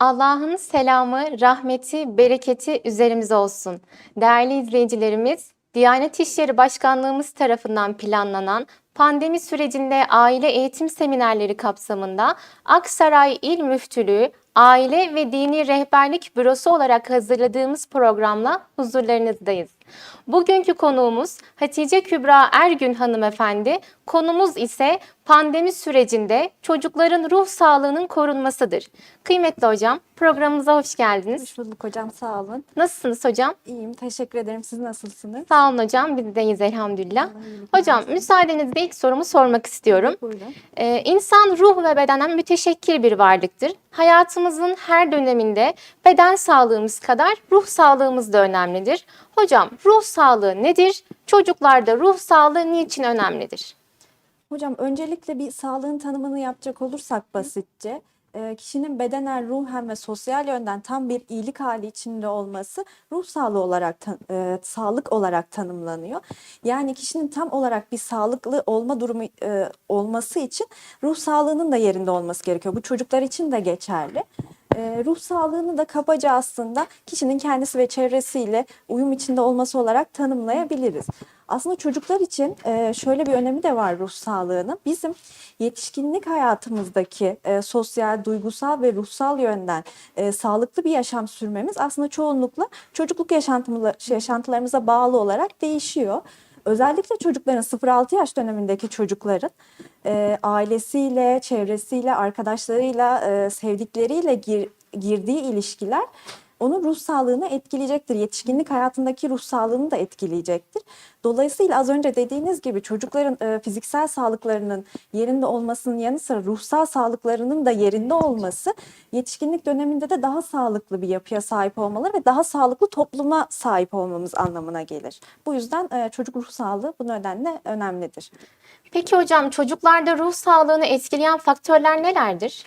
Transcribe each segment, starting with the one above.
Allah'ın selamı, rahmeti, bereketi üzerimize olsun. Değerli izleyicilerimiz, Diyanet İşleri Başkanlığımız tarafından planlanan pandemi sürecinde aile eğitim seminerleri kapsamında Aksaray İl Müftülüğü Aile ve Dini Rehberlik Bürosu olarak hazırladığımız programla huzurlarınızdayız. Bugünkü konuğumuz Hatice Kübra Ergün hanımefendi. Konumuz ise pandemi sürecinde çocukların ruh sağlığının korunmasıdır. Kıymetli hocam, programımıza hoş geldiniz. Hoş bulduk hocam sağ olun. Nasılsınız hocam? İyiyim teşekkür ederim. Siz nasılsınız? Sağ olun hocam, biz deyiz elhamdülillah. Hocam müsaadenizle ilk sorumu sormak istiyorum. Buyurun. Ee, insan ruh ve bedenen müteşekkil bir varlıktır. Hayatımızın her döneminde beden sağlığımız kadar ruh sağlığımız da önemlidir. Hocam ruh sağlığı nedir? Çocuklarda ruh sağlığı niçin önemlidir? Hocam öncelikle bir sağlığın tanımını yapacak olursak basitçe e, kişinin bedenen, ruhen ve sosyal yönden tam bir iyilik hali içinde olması ruh sağlığı olarak e, sağlık olarak tanımlanıyor. Yani kişinin tam olarak bir sağlıklı olma durumu e, olması için ruh sağlığının da yerinde olması gerekiyor. Bu çocuklar için de geçerli. E, ruh sağlığını da kabaca aslında kişinin kendisi ve çevresiyle uyum içinde olması olarak tanımlayabiliriz. Aslında çocuklar için e, şöyle bir önemi de var ruh sağlığının. Bizim yetişkinlik hayatımızdaki e, sosyal, duygusal ve ruhsal yönden e, sağlıklı bir yaşam sürmemiz aslında çoğunlukla çocukluk yaşantılarımıza bağlı olarak değişiyor. Özellikle çocukların 0-6 yaş dönemindeki çocukların e, ailesiyle, çevresiyle, arkadaşlarıyla, e, sevdikleriyle gir- girdiği ilişkiler onun ruh sağlığını etkileyecektir. Yetişkinlik hayatındaki ruh sağlığını da etkileyecektir. Dolayısıyla az önce dediğiniz gibi çocukların e, fiziksel sağlıklarının yerinde olmasının yanı sıra ruhsal sağlıklarının da yerinde olması yetişkinlik döneminde de daha sağlıklı bir yapıya sahip olmaları ve daha sağlıklı topluma sahip olmamız anlamına gelir. Bu yüzden e, çocuk ruh sağlığı bu nedenle önemlidir. Peki hocam çocuklarda ruh sağlığını etkileyen faktörler nelerdir?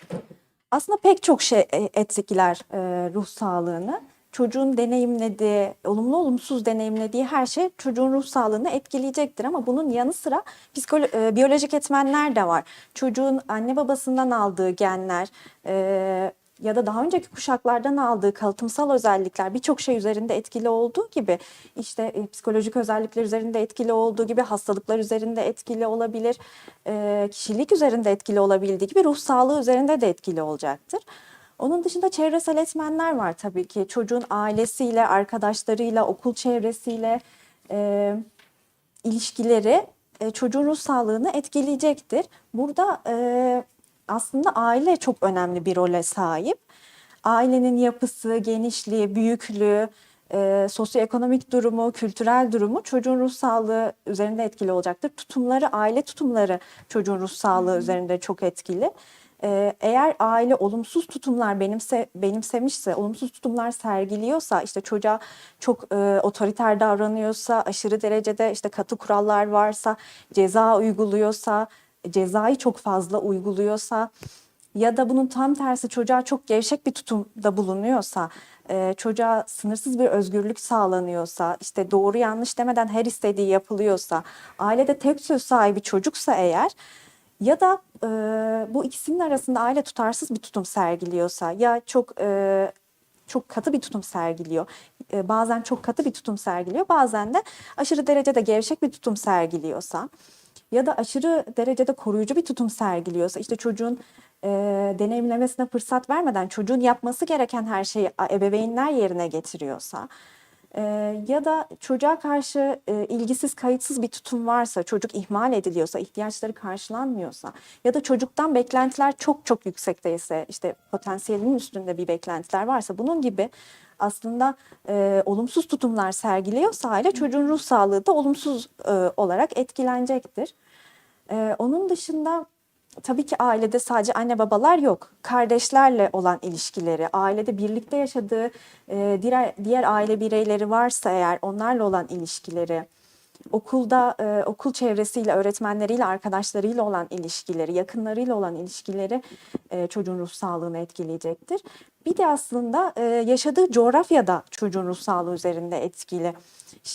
Aslında pek çok şey e, etkiler e, ruh sağlığını. Çocuğun deneyimlediği, olumlu olumsuz deneyimlediği her şey çocuğun ruh sağlığını etkileyecektir. Ama bunun yanı sıra psikolo- e, biyolojik etmenler de var. Çocuğun anne babasından aldığı genler e, ya da daha önceki kuşaklardan aldığı kalıtımsal özellikler birçok şey üzerinde etkili olduğu gibi işte e, psikolojik özellikler üzerinde etkili olduğu gibi hastalıklar üzerinde etkili olabilir, e, kişilik üzerinde etkili olabildiği gibi ruh sağlığı üzerinde de etkili olacaktır. Onun dışında çevresel etmenler var tabii ki. Çocuğun ailesiyle, arkadaşlarıyla, okul çevresiyle e, ilişkileri e, çocuğun ruh sağlığını etkileyecektir. Burada e, aslında aile çok önemli bir role sahip. Ailenin yapısı, genişliği, büyüklüğü, e, sosyoekonomik durumu, kültürel durumu çocuğun ruh sağlığı üzerinde etkili olacaktır. Tutumları, aile tutumları çocuğun ruh sağlığı üzerinde çok etkili. Ee, eğer aile olumsuz tutumlar benimse benimsemişse, olumsuz tutumlar sergiliyorsa, işte çocuğa çok e, otoriter davranıyorsa, aşırı derecede işte katı kurallar varsa, ceza uyguluyorsa, cezayı çok fazla uyguluyorsa ya da bunun tam tersi çocuğa çok gevşek bir tutumda bulunuyorsa, e, çocuğa sınırsız bir özgürlük sağlanıyorsa, işte doğru yanlış demeden her istediği yapılıyorsa, ailede tek söz sahibi çocuksa eğer ya da e, bu ikisinin arasında aile tutarsız bir tutum sergiliyorsa ya çok e, çok katı bir tutum sergiliyor. e, bazen çok katı bir tutum sergiliyor. Bazen de aşırı derecede gevşek bir tutum sergiliyorsa ya da aşırı derecede koruyucu bir tutum sergiliyorsa işte çocuğun e, deneyimlemesine fırsat vermeden çocuğun yapması gereken her şeyi ebeveynler yerine getiriyorsa e, ya da çocuğa karşı e, ilgisiz, kayıtsız bir tutum varsa, çocuk ihmal ediliyorsa, ihtiyaçları karşılanmıyorsa ya da çocuktan beklentiler çok çok yüksekteyse, işte potansiyelinin üstünde bir beklentiler varsa bunun gibi aslında e, olumsuz tutumlar sergiliyorsa aile çocuğun ruh sağlığı da olumsuz e, olarak etkilenecektir. E, onun dışında tabii ki ailede sadece anne babalar yok. Kardeşlerle olan ilişkileri, ailede birlikte yaşadığı e, diğer, diğer aile bireyleri varsa eğer onlarla olan ilişkileri, okulda e, okul çevresiyle, öğretmenleriyle, arkadaşlarıyla olan ilişkileri, yakınlarıyla olan ilişkileri e, çocuğun ruh sağlığını etkileyecektir. Bir de aslında e, yaşadığı coğrafyada çocuğun ruh sağlığı üzerinde etkili.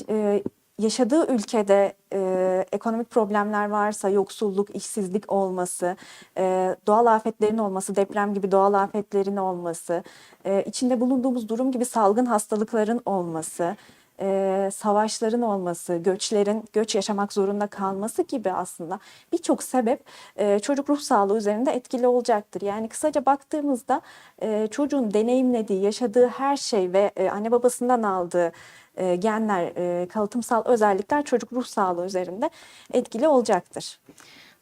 E, yaşadığı ülkede e, ekonomik problemler varsa, yoksulluk, işsizlik olması, e, doğal afetlerin olması, deprem gibi doğal afetlerin olması, e, içinde bulunduğumuz durum gibi salgın hastalıkların olması, e, savaşların olması, göçlerin göç yaşamak zorunda kalması gibi aslında birçok sebep e, çocuk ruh sağlığı üzerinde etkili olacaktır. Yani kısaca baktığımızda e, çocuğun deneyimlediği, yaşadığı her şey ve e, anne babasından aldığı e, genler, e, kalıtımsal özellikler çocuk ruh sağlığı üzerinde etkili olacaktır.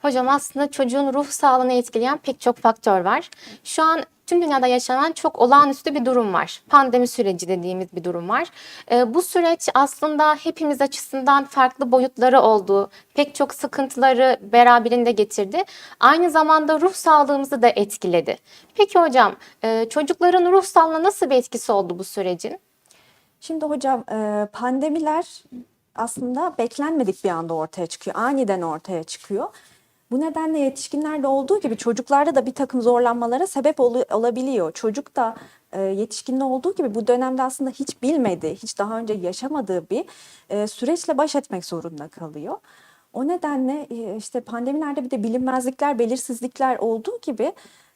Hocam aslında çocuğun ruh sağlığını etkileyen pek çok faktör var. Şu an tüm dünyada yaşanan çok olağanüstü bir durum var. Pandemi süreci dediğimiz bir durum var. Ee, bu süreç aslında hepimiz açısından farklı boyutları oldu. Pek çok sıkıntıları beraberinde getirdi. Aynı zamanda ruh sağlığımızı da etkiledi. Peki hocam, e, çocukların ruh sağlığına nasıl bir etkisi oldu bu sürecin? Şimdi hocam e, pandemiler aslında beklenmedik bir anda ortaya çıkıyor. Aniden ortaya çıkıyor. Bu nedenle yetişkinlerde olduğu gibi çocuklarda da bir takım zorlanmalara sebep olu- olabiliyor. Çocuk da e, yetişkinde olduğu gibi bu dönemde aslında hiç bilmediği, hiç daha önce yaşamadığı bir e, süreçle baş etmek zorunda kalıyor. O nedenle e, işte pandemilerde bir de bilinmezlikler, belirsizlikler olduğu gibi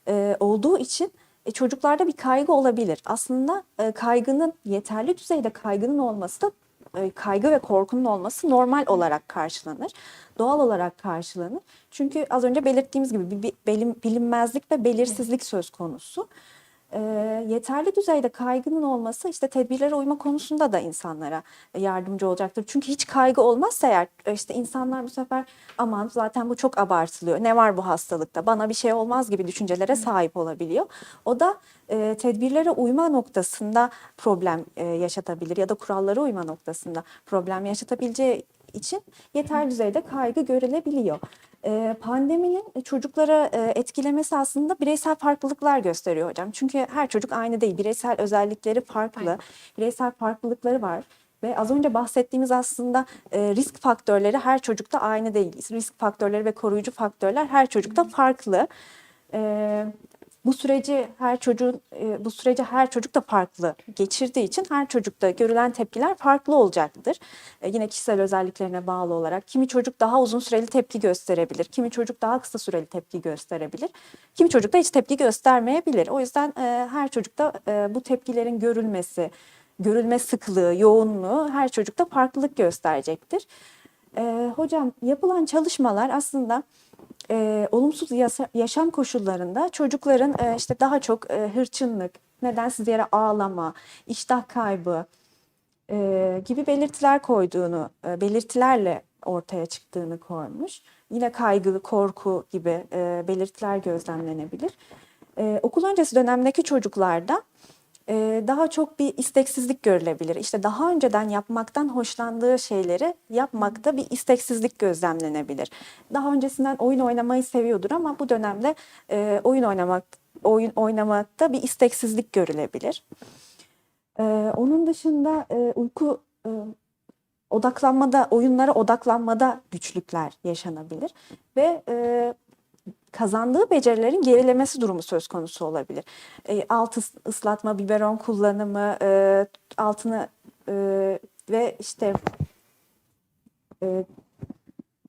e, olduğu için e, çocuklarda bir kaygı olabilir. Aslında e, kaygının yeterli düzeyde kaygının olması da e, kaygı ve korkunun olması normal olarak karşılanır. Doğal olarak karşılanır. Çünkü az önce belirttiğimiz gibi bir, bilinmezlik ve belirsizlik söz konusu. E, yeterli düzeyde kaygının olması işte tedbirlere uyma konusunda da insanlara yardımcı olacaktır. Çünkü hiç kaygı olmazsa eğer e, işte insanlar bu sefer aman zaten bu çok abartılıyor. Ne var bu hastalıkta? Bana bir şey olmaz gibi düşüncelere sahip olabiliyor. O da e, tedbirlere uyma noktasında problem e, yaşatabilir ya da kurallara uyma noktasında problem yaşatabileceği için yeterli düzeyde kaygı görülebiliyor. E, pandeminin çocuklara e, etkilemesi aslında bireysel farklılıklar gösteriyor hocam. Çünkü her çocuk aynı değil. Bireysel özellikleri farklı. Bireysel farklılıkları var. Ve az önce bahsettiğimiz aslında e, risk faktörleri her çocukta aynı değil. Risk faktörleri ve koruyucu faktörler her çocukta farklı. E, bu süreci her çocuğun e, bu süreci her çocuk da farklı geçirdiği için her çocukta görülen tepkiler farklı olacaktır. E, yine kişisel özelliklerine bağlı olarak kimi çocuk daha uzun süreli tepki gösterebilir, kimi çocuk daha kısa süreli tepki gösterebilir, kimi çocuk da hiç tepki göstermeyebilir. O yüzden e, her çocukta bu tepkilerin görülmesi, görülme sıklığı, yoğunluğu her çocukta farklılık gösterecektir. Hocam yapılan çalışmalar aslında e, olumsuz yasa- yaşam koşullarında çocukların e, işte daha çok e, hırçınlık, nedensiz yere ağlama, iştah kaybı e, gibi belirtiler koyduğunu, e, belirtilerle ortaya çıktığını koymuş. Yine kaygı, korku gibi e, belirtiler gözlemlenebilir. E, okul öncesi dönemdeki çocuklarda daha çok bir isteksizlik görülebilir. İşte daha önceden yapmaktan hoşlandığı şeyleri yapmakta bir isteksizlik gözlemlenebilir. Daha öncesinden oyun oynamayı seviyordur ama bu dönemde e, oyun oynamak oyun oynamakta bir isteksizlik görülebilir. E, onun dışında e, uyku e, odaklanmada, oyunlara odaklanmada güçlükler yaşanabilir ve e, kazandığı becerilerin gerilemesi durumu söz konusu olabilir. E, alt ıs- ıslatma, biberon kullanımı, e, altını e, ve işte e,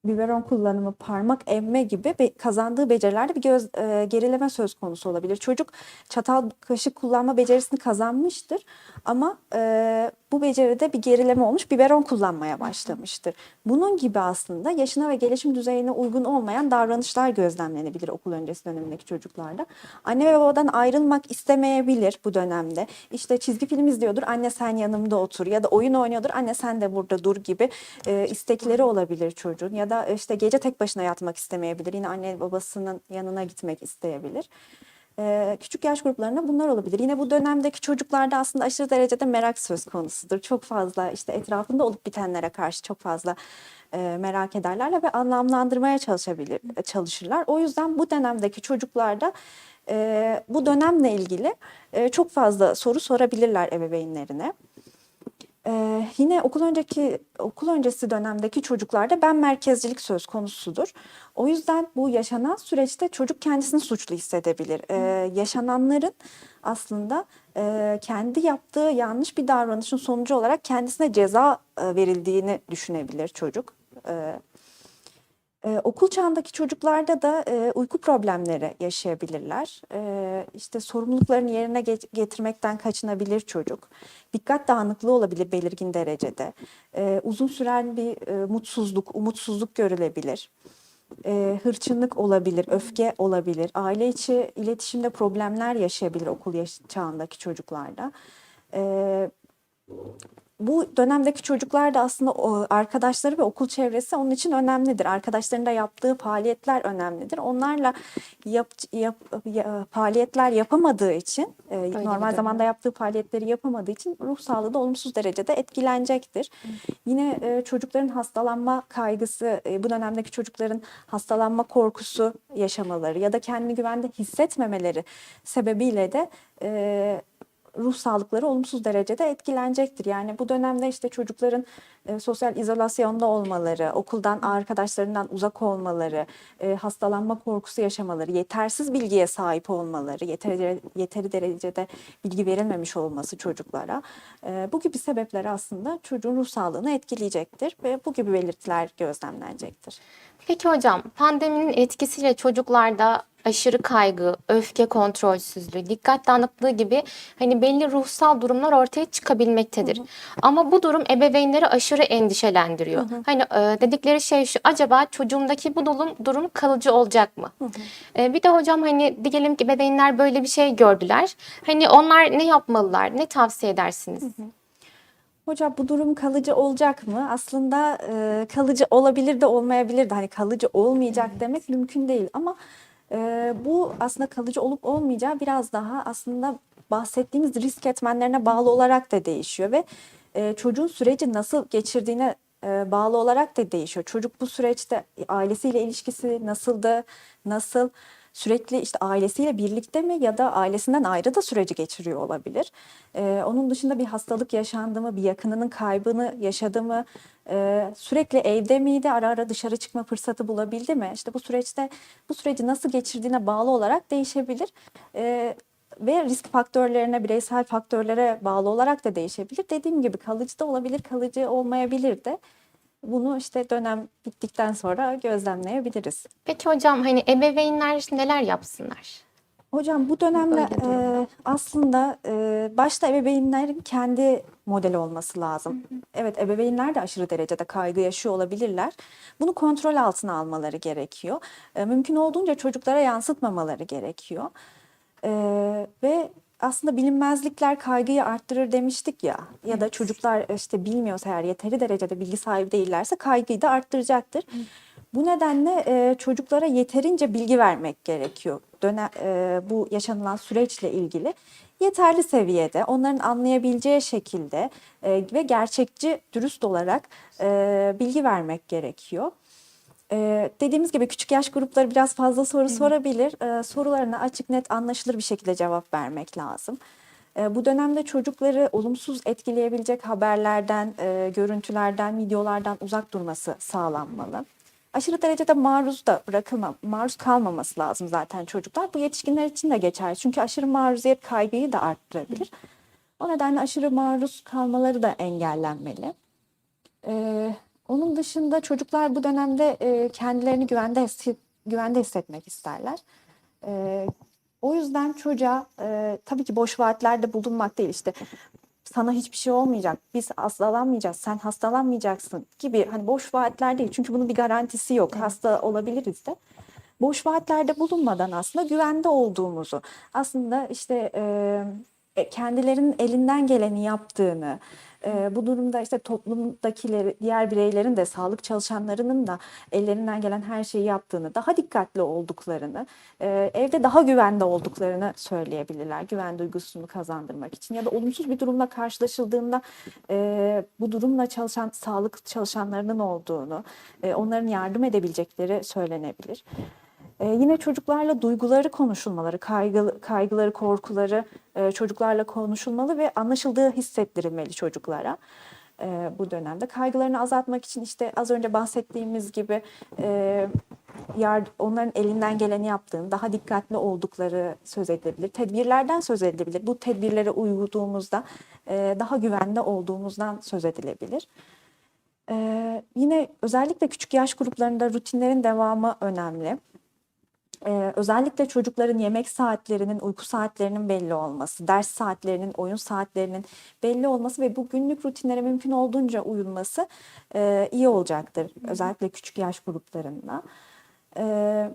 biberon kullanımı, parmak emme gibi be- kazandığı becerilerde bir göz, e, gerileme söz konusu olabilir. Çocuk çatal kaşık kullanma becerisini kazanmıştır ama e, bu beceride bir gerileme olmuş, biberon kullanmaya başlamıştır. Bunun gibi aslında yaşına ve gelişim düzeyine uygun olmayan davranışlar gözlemlenebilir okul öncesi dönemindeki çocuklarda. Anne ve babadan ayrılmak istemeyebilir bu dönemde. İşte çizgi film izliyordur, anne sen yanımda otur ya da oyun oynuyordur, anne sen de burada dur gibi e, istekleri olabilir çocuğun ya da işte gece tek başına yatmak istemeyebilir. Yine anne babasının yanına gitmek isteyebilir. Ee, küçük yaş gruplarında bunlar olabilir. Yine bu dönemdeki çocuklarda aslında aşırı derecede merak söz konusudur. Çok fazla işte etrafında olup bitenlere karşı çok fazla e, merak ederler ve anlamlandırmaya çalışabilir, çalışırlar. O yüzden bu dönemdeki çocuklarda e, bu dönemle ilgili e, çok fazla soru sorabilirler ebeveynlerine. Ee, yine okul önceki okul öncesi dönemdeki çocuklarda ben merkezcilik söz konusudur. O yüzden bu yaşanan süreçte çocuk kendisini suçlu hissedebilir. Ee, yaşananların aslında e, kendi yaptığı yanlış bir davranışın sonucu olarak kendisine ceza e, verildiğini düşünebilir çocuk. E, ee, okul çağındaki çocuklarda da e, uyku problemleri yaşayabilirler. Ee, işte sorumluluklarını yerine ge- getirmekten kaçınabilir çocuk. Dikkat dağınıklığı olabilir belirgin derecede. Ee, uzun süren bir e, mutsuzluk, umutsuzluk görülebilir. Ee, hırçınlık olabilir, öfke olabilir. Aile içi iletişimde problemler yaşayabilir okul yaş- çağındaki çocuklarda. Ee, bu dönemdeki çocuklar da aslında o arkadaşları ve okul çevresi onun için önemlidir. Arkadaşlarında yaptığı faaliyetler önemlidir. Onlarla yap, yap, ya- faaliyetler yapamadığı için, e, bir normal zamanda yaptığı faaliyetleri yapamadığı için ruh sağlığı da olumsuz derecede etkilenecektir. Yine e, çocukların hastalanma kaygısı, e, bu dönemdeki çocukların hastalanma korkusu yaşamaları ya da kendini güvende hissetmemeleri sebebiyle de e, ruh sağlıkları olumsuz derecede etkilenecektir. Yani bu dönemde işte çocukların e, sosyal izolasyonda olmaları, okuldan, arkadaşlarından uzak olmaları, e, hastalanma korkusu yaşamaları, yetersiz bilgiye sahip olmaları, yeteri, yeteri derecede bilgi verilmemiş olması çocuklara e, bu gibi sebepler aslında çocuğun ruh sağlığını etkileyecektir ve bu gibi belirtiler gözlemlenecektir. Peki hocam, pandeminin etkisiyle çocuklarda aşırı kaygı, öfke kontrolsüzlüğü, dikkat dağınıklığı gibi hani belli ruhsal durumlar ortaya çıkabilmektedir. Ama bu durum ebeveynleri aşırı endişelendiriyor. Hani e, dedikleri şey şu, acaba çocuğumdaki bu durum, durum kalıcı olacak mı? E, bir de hocam hani diyelim ki ebeveynler böyle bir şey gördüler. Hani onlar ne yapmalılar? Ne tavsiye edersiniz? Hocam bu durum kalıcı olacak mı? Aslında e, kalıcı olabilir de olmayabilir de hani kalıcı olmayacak demek mümkün değil ama e, bu aslında kalıcı olup olmayacağı biraz daha aslında bahsettiğimiz risk etmenlerine bağlı olarak da değişiyor ve e, çocuğun süreci nasıl geçirdiğine e, bağlı olarak da değişiyor. Çocuk bu süreçte ailesiyle ilişkisi nasıldı, nasıl sürekli işte ailesiyle birlikte mi ya da ailesinden ayrı da süreci geçiriyor olabilir. Ee, onun dışında bir hastalık yaşandı mı, bir yakınının kaybını yaşadı mı, Ee, sürekli evde miydi, ara ara dışarı çıkma fırsatı bulabildi mi? İşte bu süreçte bu süreci nasıl geçirdiğine bağlı olarak değişebilir. Ee, ve risk faktörlerine, bireysel faktörlere bağlı olarak da değişebilir. Dediğim gibi kalıcı da olabilir, kalıcı olmayabilir de. Bunu işte dönem bittikten sonra gözlemleyebiliriz. Peki hocam hani ebeveynler neler yapsınlar? Hocam bu dönemde e, aslında e, başta ebeveynlerin kendi modeli olması lazım. Evet ebeveynler de aşırı derecede kaygı yaşıyor olabilirler. Bunu kontrol altına almaları gerekiyor. E, mümkün olduğunca çocuklara yansıtmamaları gerekiyor. E, ve aslında bilinmezlikler kaygıyı arttırır demiştik ya ya da çocuklar işte bilmiyorsa eğer yeteri derecede bilgi sahibi değillerse kaygıyı da arttıracaktır. Bu nedenle e, çocuklara yeterince bilgi vermek gerekiyor. Döne, e, bu yaşanılan süreçle ilgili yeterli seviyede, onların anlayabileceği şekilde e, ve gerçekçi, dürüst olarak e, bilgi vermek gerekiyor. Ee, dediğimiz gibi küçük yaş grupları biraz fazla soru sorabilir. Ee, sorularına açık, net, anlaşılır bir şekilde cevap vermek lazım. Ee, bu dönemde çocukları olumsuz etkileyebilecek haberlerden, e, görüntülerden, videolardan uzak durması sağlanmalı. Aşırı derecede maruz da bırakılma, maruz kalmaması lazım zaten çocuklar. Bu yetişkinler için de geçerli. Çünkü aşırı maruziyet kaygıyı da arttırabilir. O nedenle aşırı maruz kalmaları da engellenmeli. Ee, onun dışında çocuklar bu dönemde e, kendilerini güvende hisset- güvende hissetmek isterler. Ee, o yüzden çocuğa e, tabii ki boş vaatlerde bulunmak değil işte sana hiçbir şey olmayacak, biz hastalanmayacağız, sen hastalanmayacaksın gibi hani boş vaatler değil. Çünkü bunun bir garantisi yok. Hasta olabiliriz de. Boş vaatlerde bulunmadan aslında güvende olduğumuzu, aslında işte e, kendilerinin elinden geleni yaptığını, e, bu durumda işte toplumdakileri, diğer bireylerin de sağlık çalışanlarının da ellerinden gelen her şeyi yaptığını, daha dikkatli olduklarını, e, evde daha güvende olduklarını söyleyebilirler. Güven duygusunu kazandırmak için ya da olumsuz bir durumla karşılaşıldığında e, bu durumla çalışan sağlık çalışanlarının olduğunu, e, onların yardım edebilecekleri söylenebilir. Ee, yine çocuklarla duyguları konuşulmaları, kaygı, kaygıları, korkuları e, çocuklarla konuşulmalı ve anlaşıldığı hissettirilmeli çocuklara. e, bu dönemde kaygılarını azaltmak için işte az önce bahsettiğimiz gibi e, yar- onların elinden geleni yaptığını, daha dikkatli oldukları söz edilebilir. Tedbirlerden söz edilebilir. Bu tedbirlere uyduğumuzda e, daha güvende olduğumuzdan söz edilebilir. Ee, yine özellikle küçük yaş gruplarında rutinlerin devamı önemli. Ee, özellikle çocukların yemek saatlerinin, uyku saatlerinin belli olması, ders saatlerinin, oyun saatlerinin belli olması ve bu günlük rutinlere mümkün olduğunca uyulması e, iyi olacaktır. Özellikle küçük yaş gruplarında. Ee,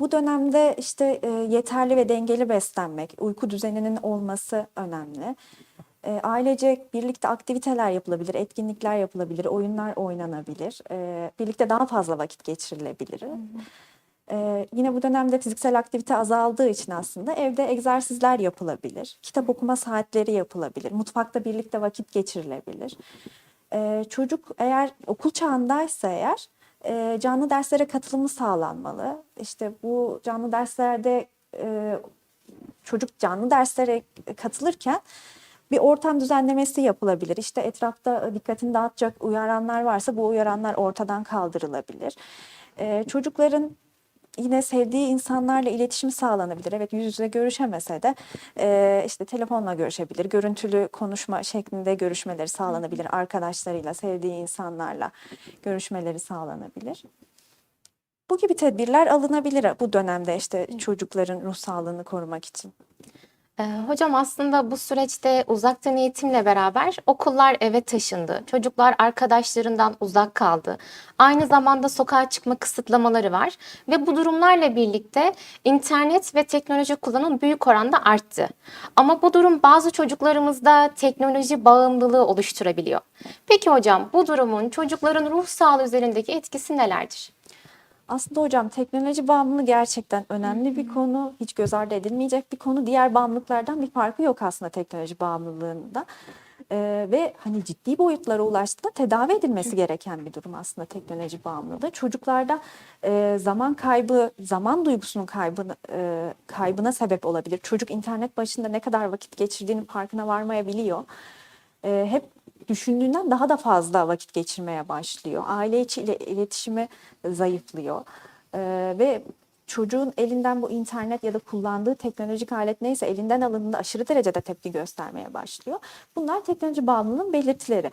bu dönemde işte e, yeterli ve dengeli beslenmek, uyku düzeninin olması önemli. E, ailecek birlikte aktiviteler yapılabilir, etkinlikler yapılabilir, oyunlar oynanabilir. E, birlikte daha fazla vakit geçirilebilir. E, yine bu dönemde fiziksel aktivite azaldığı için aslında evde egzersizler yapılabilir. Kitap okuma saatleri yapılabilir. Mutfakta birlikte vakit geçirilebilir. E, çocuk eğer okul çağındaysa eğer e, canlı derslere katılımı sağlanmalı. İşte bu canlı derslerde e, çocuk canlı derslere katılırken bir ortam düzenlemesi yapılabilir. İşte etrafta dikkatini dağıtacak uyaranlar varsa bu uyaranlar ortadan kaldırılabilir. Ee, çocukların yine sevdiği insanlarla iletişim sağlanabilir. Evet yüz yüze görüşemese de e, işte telefonla görüşebilir. Görüntülü konuşma şeklinde görüşmeleri sağlanabilir. Arkadaşlarıyla, sevdiği insanlarla görüşmeleri sağlanabilir. Bu gibi tedbirler alınabilir bu dönemde işte çocukların ruh sağlığını korumak için. Ee, Hocam aslında bu süreçte uzaktan eğitimle beraber okullar eve taşındı. Çocuklar arkadaşlarından uzak kaldı. Aynı zamanda sokağa çıkma kısıtlamaları var ve bu durumlarla birlikte internet ve teknoloji kullanımı büyük oranda arttı. Ama bu durum bazı çocuklarımızda teknoloji bağımlılığı oluşturabiliyor. Peki hocam bu durumun çocukların ruh sağlığı üzerindeki etkisi nelerdir? Aslında hocam teknoloji bağımlılığı gerçekten önemli bir konu. Hiç göz ardı edilmeyecek bir konu. Diğer bağımlılıklardan bir farkı yok aslında teknoloji bağımlılığında. Ee, ve hani ciddi boyutlara ulaştığında tedavi edilmesi gereken bir durum aslında teknoloji bağımlılığı. Çocuklarda e, zaman kaybı, zaman duygusunun kaybını, e, kaybına sebep olabilir. Çocuk internet başında ne kadar vakit geçirdiğinin farkına varmayabiliyor. E, hep düşündüğünden daha da fazla vakit geçirmeye başlıyor. Aile içi ile iletişimi zayıflıyor. Ee, ve çocuğun elinden bu internet ya da kullandığı teknolojik alet neyse elinden alındığında aşırı derecede tepki göstermeye başlıyor. Bunlar teknoloji bağımlılığının belirtileri.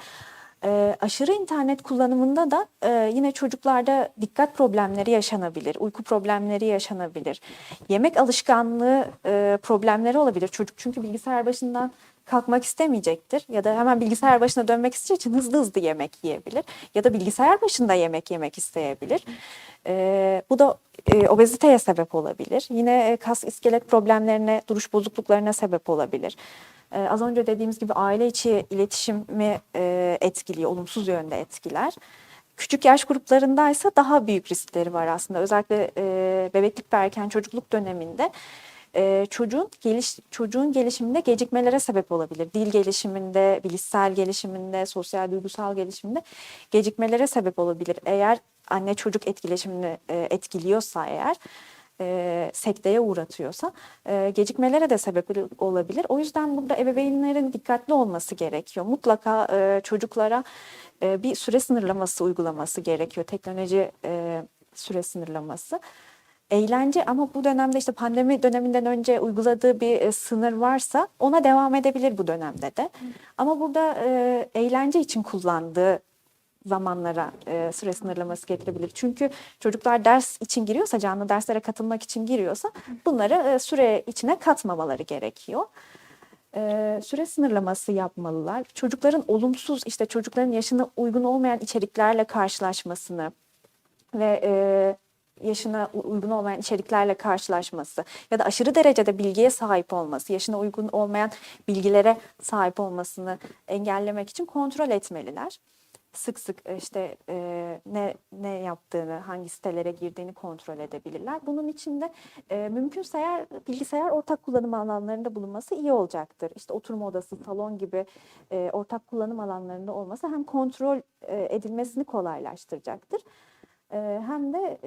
Ee, aşırı internet kullanımında da e, yine çocuklarda dikkat problemleri yaşanabilir, uyku problemleri yaşanabilir, yemek alışkanlığı e, problemleri olabilir. Çocuk çünkü bilgisayar başından kalkmak istemeyecektir ya da hemen bilgisayar başına dönmek isteyeceği için hızlı hızlı yemek yiyebilir ya da bilgisayar başında yemek yemek isteyebilir. Ee, bu da e, obeziteye sebep olabilir. Yine e, kas iskelet problemlerine, duruş bozukluklarına sebep olabilir. Ee, az önce dediğimiz gibi aile içi iletişimi e, etkiliyor, olumsuz yönde etkiler. Küçük yaş gruplarındaysa daha büyük riskleri var aslında. Özellikle e, bebeklik ve erken çocukluk döneminde e, çocuğun geliş çocuğun gelişiminde gecikmelere sebep olabilir. Dil gelişiminde, bilişsel gelişiminde, sosyal duygusal gelişiminde gecikmelere sebep olabilir. Eğer anne çocuk etkileşimini e, etkiliyorsa eğer e, sekteye uğratıyorsa e, gecikmelere de sebep olabilir. O yüzden burada ebeveynlerin dikkatli olması gerekiyor. Mutlaka e, çocuklara e, bir süre sınırlaması uygulaması gerekiyor. Teknoloji e, süre sınırlaması. Eğlence ama bu dönemde işte pandemi döneminden önce uyguladığı bir e, sınır varsa ona devam edebilir bu dönemde de. Ama burada e, eğlence için kullandığı zamanlara e, süre sınırlaması getirebilir. Çünkü çocuklar ders için giriyorsa, canlı derslere katılmak için giriyorsa bunları e, süre içine katmamaları gerekiyor. E, süre sınırlaması yapmalılar. Çocukların olumsuz işte çocukların yaşına uygun olmayan içeriklerle karşılaşmasını ve e, yaşına uygun olmayan içeriklerle karşılaşması ya da aşırı derecede bilgiye sahip olması, yaşına uygun olmayan bilgilere sahip olmasını engellemek için kontrol etmeliler. Sık sık işte e, ne ne yaptığını, hangi sitelere girdiğini kontrol edebilirler. Bunun için de e, mümkünse eğer bilgisayar ortak kullanım alanlarında bulunması iyi olacaktır. İşte oturma odası, salon gibi e, ortak kullanım alanlarında olması hem kontrol e, edilmesini kolaylaştıracaktır. Hem de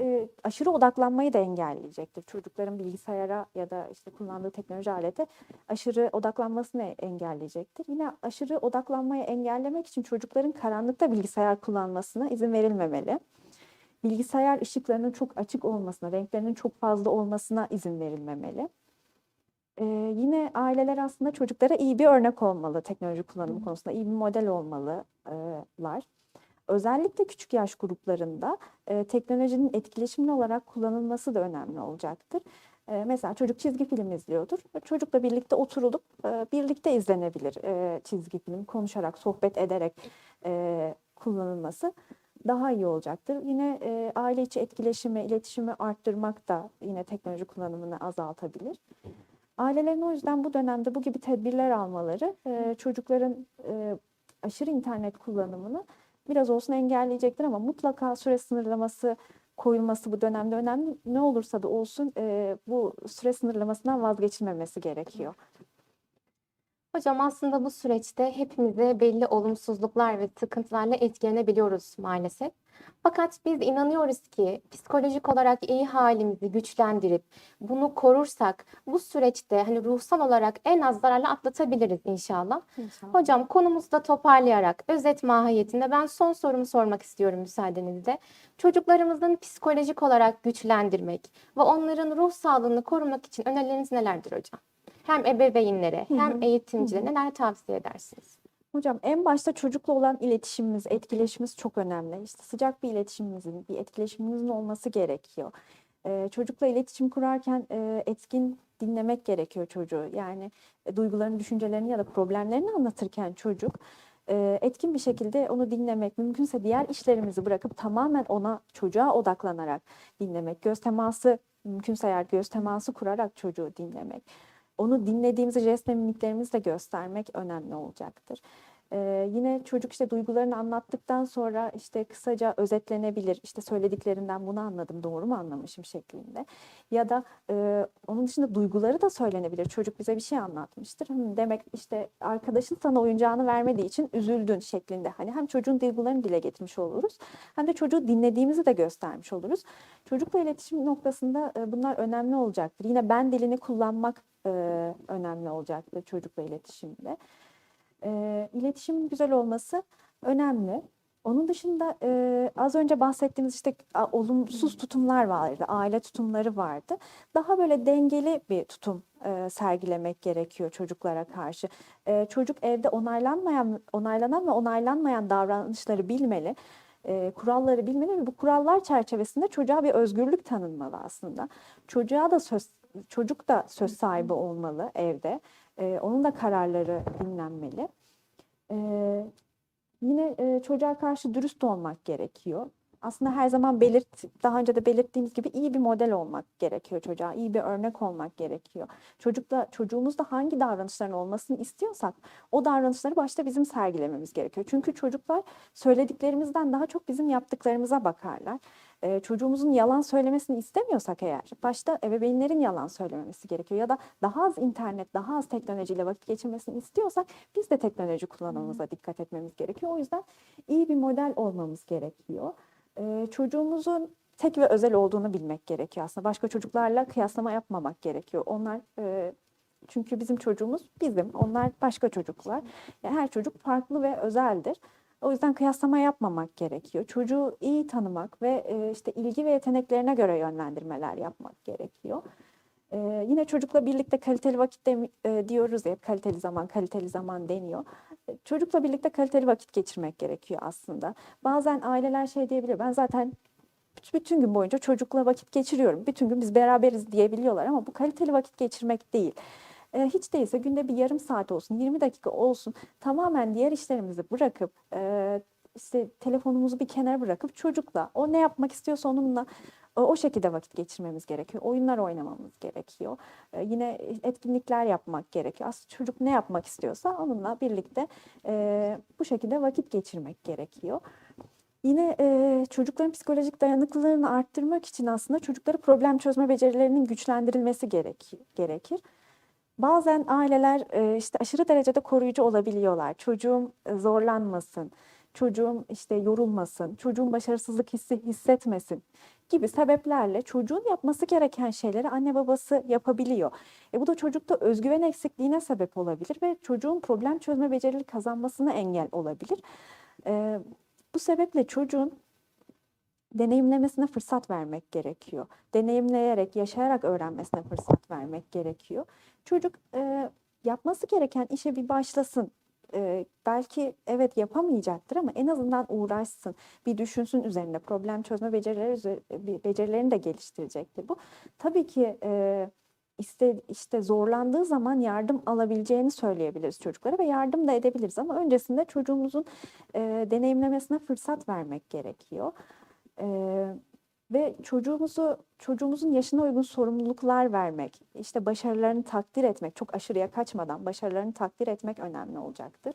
aşırı odaklanmayı da engelleyecektir. Çocukların bilgisayara ya da işte kullandığı teknoloji alete aşırı odaklanmasını engelleyecektir. Yine aşırı odaklanmayı engellemek için çocukların karanlıkta bilgisayar kullanmasına izin verilmemeli. bilgisayar ışıklarının çok açık olmasına, renklerinin çok fazla olmasına izin verilmemeli. Ee, yine aileler aslında çocuklara iyi bir örnek olmalı teknoloji kullanımı konusunda, iyi bir model olmalılar. Özellikle küçük yaş gruplarında e, teknolojinin etkileşimli olarak kullanılması da önemli olacaktır. E, mesela çocuk çizgi film izliyordur. Çocukla birlikte oturulup e, birlikte izlenebilir e, çizgi film, konuşarak, sohbet ederek e, kullanılması daha iyi olacaktır. Yine e, aile içi etkileşimi, iletişimi arttırmak da yine teknoloji kullanımını azaltabilir. Ailelerin o yüzden bu dönemde bu gibi tedbirler almaları e, çocukların e, aşırı internet kullanımını biraz olsun engelleyecektir ama mutlaka süre sınırlaması koyulması bu dönemde önemli. Ne olursa da olsun e, bu süre sınırlamasından vazgeçilmemesi gerekiyor. Hocam aslında bu süreçte hepimize belli olumsuzluklar ve sıkıntılarla etkilenebiliyoruz maalesef. Fakat biz inanıyoruz ki psikolojik olarak iyi halimizi güçlendirip bunu korursak bu süreçte hani ruhsal olarak en az zararla atlatabiliriz inşallah. İnşallah. Hocam konumuzu da toparlayarak özet mahiyetinde ben son sorumu sormak istiyorum müsaadenizle. Çocuklarımızın psikolojik olarak güçlendirmek ve onların ruh sağlığını korumak için önerileriniz nelerdir hocam? Hem ebeveynlere Hı hı. hem eğitimcilere neler tavsiye edersiniz? Hocam en başta çocukla olan iletişimimiz, etkileşimimiz çok önemli. İşte sıcak bir iletişimimizin, bir etkileşimimizin olması gerekiyor. Ee, çocukla iletişim kurarken e, etkin dinlemek gerekiyor çocuğu. Yani e, duygularını, düşüncelerini ya da problemlerini anlatırken çocuk e, etkin bir şekilde onu dinlemek, mümkünse diğer işlerimizi bırakıp tamamen ona, çocuğa odaklanarak dinlemek. Göz teması, mümkünse eğer göz teması kurarak çocuğu dinlemek. Onu dinlediğimizi jest mimiklerimizle göstermek önemli olacaktır. Ee, yine çocuk işte duygularını anlattıktan sonra işte kısaca özetlenebilir. İşte söylediklerinden bunu anladım, doğru mu anlamışım şeklinde. Ya da e, onun dışında duyguları da söylenebilir. Çocuk bize bir şey anlatmıştır. "Hı, demek işte arkadaşın sana oyuncağını vermediği için üzüldün şeklinde. Hani hem çocuğun duygularını dile getirmiş oluruz hem de çocuğu dinlediğimizi de göstermiş oluruz. Çocukla iletişim noktasında e, bunlar önemli olacaktır. Yine ben dilini kullanmak e, önemli olacaktır çocukla iletişimde. E, iletişimin güzel olması önemli. Onun dışında e, az önce bahsettiğimiz işte a, olumsuz tutumlar vardı, aile tutumları vardı. Daha böyle dengeli bir tutum e, sergilemek gerekiyor çocuklara karşı. E, çocuk evde onaylanmayan, onaylanan ve onaylanmayan davranışları bilmeli e, kuralları bilmeli ve bu kurallar çerçevesinde çocuğa bir özgürlük tanınmalı aslında. Çocuğa da söz çocuk da söz sahibi olmalı evde. E, onun da kararları dinlenmeli. E, yine e, çocuğa karşı dürüst olmak gerekiyor. Aslında her zaman belirt, daha önce de belirttiğimiz gibi iyi bir model olmak gerekiyor çocuğa, iyi bir örnek olmak gerekiyor. Çocukla çocuğumuzda hangi davranışların olmasını istiyorsak o davranışları başta bizim sergilememiz gerekiyor. Çünkü çocuklar söylediklerimizden daha çok bizim yaptıklarımıza bakarlar. Ee, çocuğumuzun yalan söylemesini istemiyorsak eğer başta ebeveynlerin yalan söylememesi gerekiyor ya da daha az internet, daha az teknolojiyle vakit geçirmesini istiyorsak biz de teknoloji kullanımımıza dikkat etmemiz gerekiyor. O yüzden iyi bir model olmamız gerekiyor. Ee, çocuğumuzun tek ve özel olduğunu bilmek gerekiyor aslında. Başka çocuklarla kıyaslama yapmamak gerekiyor. Onlar e, çünkü bizim çocuğumuz bizim, onlar başka çocuklar. Yani her çocuk farklı ve özeldir. O yüzden kıyaslama yapmamak gerekiyor. Çocuğu iyi tanımak ve e, işte ilgi ve yeteneklerine göre yönlendirmeler yapmak gerekiyor. E, yine çocukla birlikte kaliteli vakit de, e, diyoruz ya kaliteli zaman, kaliteli zaman deniyor. E, Çocukla birlikte kaliteli vakit geçirmek gerekiyor aslında. Bazen aileler şey diyebilir, ben zaten bütün gün boyunca çocukla vakit geçiriyorum. Bütün gün biz beraberiz diyebiliyorlar ama bu kaliteli vakit geçirmek değil. E, hiç değilse günde bir yarım saat olsun, 20 dakika olsun tamamen diğer işlerimizi bırakıp e, işte telefonumuzu bir kenara bırakıp çocukla o ne yapmak istiyorsa onunla o şekilde vakit geçirmemiz gerekiyor. Oyunlar oynamamız gerekiyor. E, yine etkinlikler yapmak gerekiyor. Aslında çocuk ne yapmak istiyorsa onunla birlikte e, bu şekilde vakit geçirmek gerekiyor. Yine e, çocukların psikolojik dayanıklılığını arttırmak için aslında çocuklara problem çözme becerilerinin güçlendirilmesi gerek, gerekir. Bazen aileler e, işte aşırı derecede koruyucu olabiliyorlar. Çocuğum e, zorlanmasın, çocuğum işte yorulmasın, çocuğum başarısızlık hissi hissetmesin gibi sebeplerle çocuğun yapması gereken şeyleri anne babası yapabiliyor. E bu da çocukta özgüven eksikliğine sebep olabilir ve çocuğun problem çözme becerileri kazanmasına engel olabilir. E, bu sebeple çocuğun deneyimlemesine fırsat vermek gerekiyor. Deneyimleyerek, yaşayarak öğrenmesine fırsat vermek gerekiyor. Çocuk e, yapması gereken işe bir başlasın. E, belki evet yapamayacaktır ama en azından uğraşsın, bir düşünsün üzerine, problem çözme becerileri, becerilerini de geliştirecektir bu. Tabii ki e, iste, işte zorlandığı zaman yardım alabileceğini söyleyebiliriz çocuklara ve yardım da edebiliriz ama öncesinde çocuğumuzun e, deneyimlemesine fırsat vermek gerekiyor. E, ve çocuğumuzu çocuğumuzun yaşına uygun sorumluluklar vermek, işte başarılarını takdir etmek, çok aşırıya kaçmadan başarılarını takdir etmek önemli olacaktır.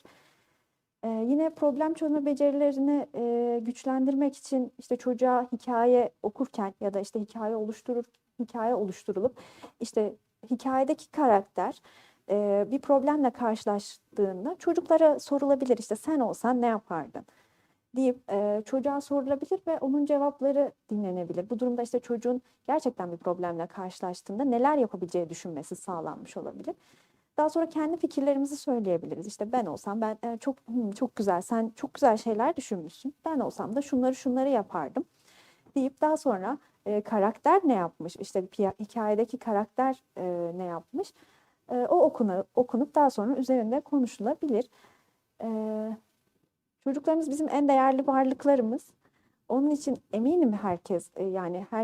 Ee, yine problem çözme becerilerini e, güçlendirmek için işte çocuğa hikaye okurken ya da işte hikaye oluşturur hikaye oluşturulup işte hikayedeki karakter e, bir problemle karşılaştığında çocuklara sorulabilir işte sen olsan ne yapardın deyip e, çocuğa sorulabilir ve onun cevapları dinlenebilir. Bu durumda işte çocuğun gerçekten bir problemle karşılaştığında neler yapabileceği düşünmesi sağlanmış olabilir. Daha sonra kendi fikirlerimizi söyleyebiliriz. İşte ben olsam ben e, çok "Hmm, çok güzel sen çok güzel şeyler düşünmüşsün. Ben olsam da şunları şunları yapardım deyip daha sonra e, karakter ne yapmış? İşte hikayedeki karakter e, ne yapmış? E, o okunu, okunup daha sonra üzerinde konuşulabilir. E, çocuklarımız bizim en değerli varlıklarımız. Onun için eminim herkes e, yani her